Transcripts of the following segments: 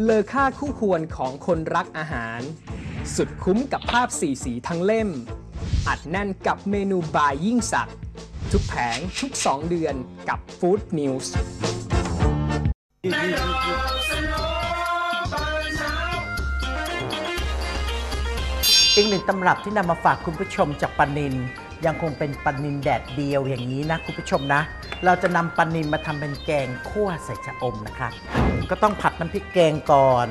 เลอค่าคู่ควรของคนรักอาหาร สุดคุ้มกับภาพสีสีทั้งเล่ม อัดแน่นกับเมนูบายยิ่งสัก ทุกแผงทุก 2 เดือนกับ Food News อีกหนึ่งตำรับที่นำมาฝากคุณผู้ชมจากปานิน ยังคงเป็นปานินแดดเดียวอย่างนี้นะคุณผู้ชมนะ เราจะนำปลานินมาทำเป็นแกงคั่วใส่ชะอมนะครับ ก็ต้องผัดน้ำพริกแกงก่อน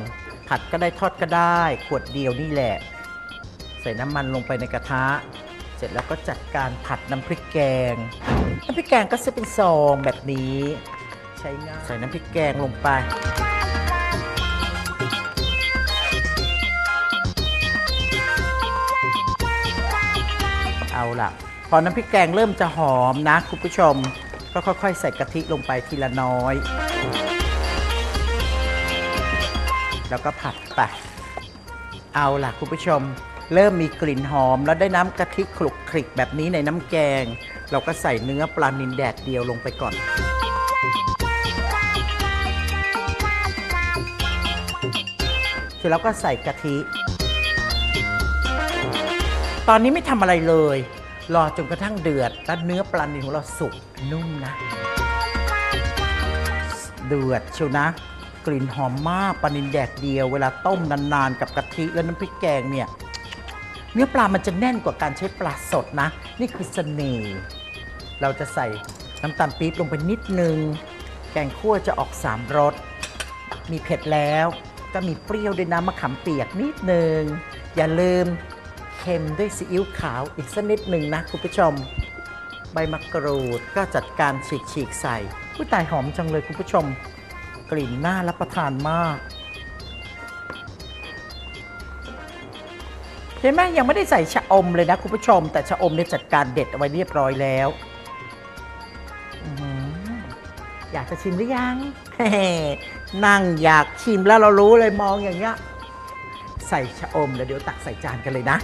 ผัดก็ได้ทอดก็ได้ ขวดเดียวนี่แหละ ใส่น้ำมันลงไปในกระทะ เสร็จแล้วก็จัดการผัดน้ำพริกแกง น้ำพริกแกงก็จะเป็นซองแบบนี้ ใช้ง่ายใส่น้ำพริกแกงลงไปเอาล่ะ พอน้ำพริกแกงเริ่มจะหอมนะคุณผู้ชม ก็ค่อย ๆ ใส่กะทิลงไปทีละน้อย แล้วก็ผัดไปเอาล่ะคุณผู้ชม เริ่มมีกลิ่นหอม แล้วได้น้ำกะทิคลุกคลิกแบบนี้ในน้ำแกง เราก็ใส่เนื้อปลานิลแดดเดียวลงไปก่อนเสร็จแล้วก็ใส่กะทิ ตอนนี้ไม่ทำอะไรเลย รอจนกระทั่งเดือดแล้วเนื้อปลานิลของเราสุกนุ่มนะ เดือดเชียวนะ กลิ่นหอมมากปลานิลแดดเดียว เวลาต้มนานๆ กับกะทิและน้ำพริกแกงเนี่ยเนื้อปลามันจะแน่นกว่าการใช้ปลาสดนะ นี่คือเสน่ห์เราจะใส่น้ำตาลปี๊บลงไปนิดนึง แกงคั่วจะออกสามรส มีเผ็ดแล้ว ก็มีเปรี้ยวด้วยน้ำมะขามเปียกนิดนึง อย่าลืม เค็มด้วยซีอิ๊วขาวอีกสักนิดหนึ่งนะคุณผู้ชม ใบมะกรูดก็จัดการฉีกๆใส่ผู้ตายหอมจังเลยคุณผู้ชม กลิ่นน่ารับประทานมากเห็นไหมยังไม่ได้ใส่ชะอมเลยนะคุณผู้ชม แต่ชะอมเนี่ยจัดการเด็ดเอาไว้เรียบร้อยแล้วอื้อหืออยากจะชิมหรือยังนั่งอยากชิมแล้วเรารู้เลยมองอย่างเงี้ยใส่ชะอมแล้วเดี๋ยวตักใส่จานกันเลยนะ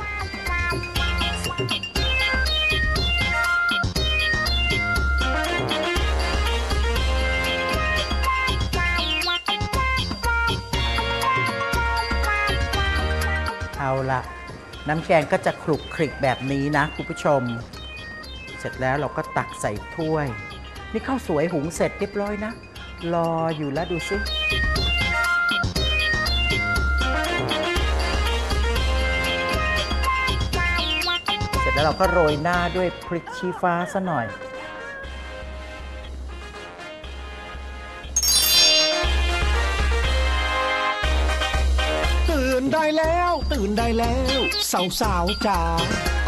เอาละน้ำแกงก็จะคลุกคลิกแบบนี้นะคุณผู้ชม เสร็จแล้วเราก็ตักใส่ถ้วย นี่ข้าวสวยหุงเสร็จเรียบร้อยนะ รออยู่แล้วดูสิ แล้วเราก็โรยหน้าด้วยพริกชี้ฟ้าซะหน่อย ตื่นได้แล้วตื่นได้แล้ว สาวสาวๆจ๋า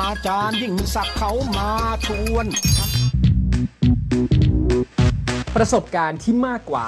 อาจารย์ยิ่งศักดิ์เขามาชวน ประสบการณ์ที่มากกว่า